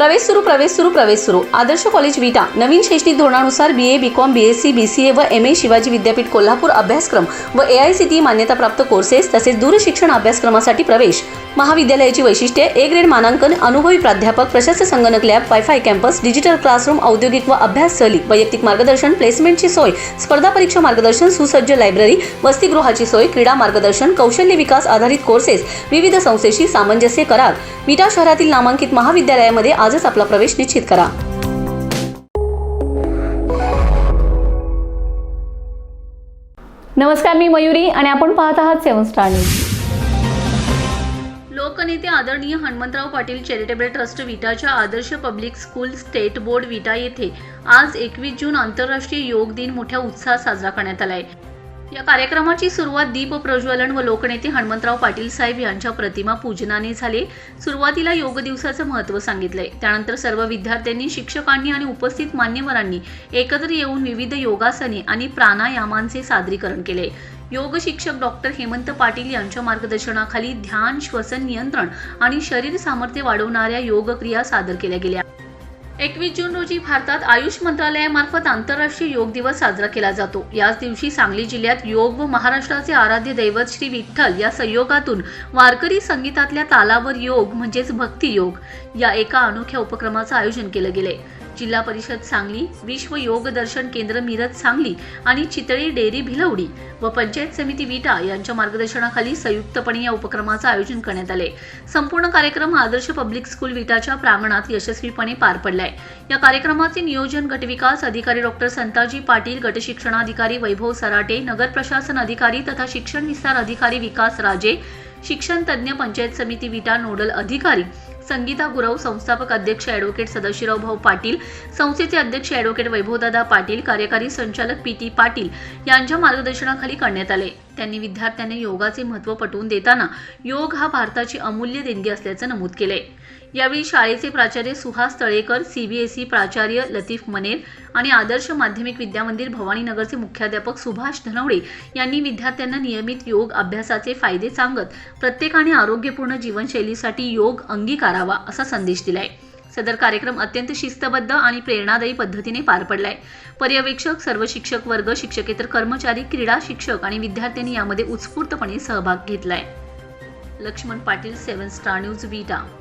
प्रवेश सुरू प्रवेश सुरू प्रवेश सुरू. आदर्श कॉलेज विटा नवीन शैक्षणिक धोरणानुसार B A B com B S C B C A व एम ए शिवाजी विद्यापीठ कोल्हापूर अभ्यासक्रम व ए आय सी टी मान्यताप्राप्त कोर्सेस तसेच दूरशिक्षण अभ्यासक्रमासाठी प्रवेश. महाविद्यालयाची वैशिष्ट्ये ए ग्रेड मानांकन अनुभवी प्राध्यापक प्रशस्त संगणक lab wifi campus digital classroom औद्योगिक व अभ्यास सहली वैयक्तिक मार्गदर्शन प्लेसमेंटची सोय स्पर्धा परीक्षा मार्गदर्शन सुसज्ज लायब्ररी वसतिगृहाची सोय क्रीडा मार्गदर्शन कौशल्य विकास आधारित कोर्सेस विविध संस्थेशी सामंजस्य करार. विटा शहरातील नामांकित महाविद्यालयामध्ये आजच आपला प्रवेश निश्चित करा. नमस्कार मी मयुरी आणि आपण पाहत आहात सेवन स्टार न्यूज. लोकनेते आदरणीय हनुमंतराव पाटील चॅरिटेबल ट्रस्ट विटाच्या आदर्श public school state board Vita येथे आज एकवीस जून आंतरराष्ट्रीय योग दिन मोठ्या उत्साहात साजरा करण्यात आलाय. या कार्यक्रमाची सुरुवात दीप प्रज्वलन व लोकनेते हनुमंतराव पाटील साहेब यांच्या प्रतिमा पूजनाने झाले. सुरुवातीला योग दिवसाचं महत्त्व सांगितलंय. त्यानंतर सर्व विद्यार्थ्यांनी शिक्षकांनी आणि उपस्थित मान्यवरांनी एकत्र येऊन विविध योगासने आणि प्राणायामांचे सादरीकरण केले. योग शिक्षक डॉक्टर हेमंत पाटील यांच्या मार्गदर्शनाखाली ध्यान श्वसन नियंत्रण आणि शरीर सामर्थ्य वाढवणाऱ्या योगक्रिया सादर केल्या गेल्या. एकवीस जून रोजी भारतात आयुष मंत्रालयामार्फत आंतरराष्ट्रीय योग दिवस साजरा केला जातो. याच दिवशी सांगली जिल्ह्यात योग व महाराष्ट्राचे आराध्य दैवत श्री विठ्ठल या संयोगातून वारकरी संगीतातल्या तालावर योग म्हणजेच भक्ती योग या एका अनोख्या उपक्रमाचं आयोजन केलं गेलंय. जिल्हा परिषद सांगली विश्व योग दर्शन केंद्र मिरज सांगली आणि चितळी डेअरी भिलवडी व पंचायत समिती विटा यांच्या मार्गदर्शनाखाली संयुक्तपणे या उपक्रमाचं आयोजन करण्यात आले संपूर्ण कार्यक्रम आदर्श पब्लिक स्कूल विटाच्या प्रांगणात यशस्वीपणे पार पडलाय. या कार्यक्रमाचे नियोजन गटविकास अधिकारी डॉक्टर संताजी पाटील गटशिक्षणाधिकारी वैभव सराटे नगर प्रशासन अधिकारी तथा शिक्षण विस्तार अधिकारी विकास राजे शिक्षण तज्ज्ञ पंचायत समिती विटा नोडल अधिकारी संगीता गुरव संस्थापक अध्यक्ष ॲडव्होकेट सदाशिवराव भाऊ पाटील संस्थेचे अध्यक्ष ॲडव्होकेट वैभवदादा पाटील कार्यकारी संचालक पी टी पाटील यांच्या मार्गदर्शनाखाली करण्यात आले. त्यांनी विद्यार्थ्यांना योगाचे महत्त्व पटवून देताना योग हा भारताची अमूल्य देणगी असल्याचं नमूद केले यावेळी शाळेचे प्राचार्य सुहास तळेकर सीबीएसई प्राचार्य लतीफ मनेर आणि आदर्श माध्यमिक विद्यामंदिर भवानीनगरचे मुख्याध्यापक सुभाष धनवडे यांनी विद्यार्थ्यांना नियमित योग अभ्यासाचे फायदे सांगत प्रत्येकाने आरोग्यपूर्ण जीवनशैलीसाठी योग अंगीकारा पाळावा असा संदेश दिलाय. सदर कार्यक्रम अत्यंत शिस्तबद्ध आणि प्रेरणादायी पद्धतीने पार पडलाय. पर्यवेक्षक सर्व शिक्षक वर्ग शिक्षकेतर कर्मचारी क्रीडा शिक्षक आणि विद्यार्थ्यांनी यामध्ये उत्स्फूर्तपणे सहभाग घेतलाय. Laxman Patil seven star news Vita.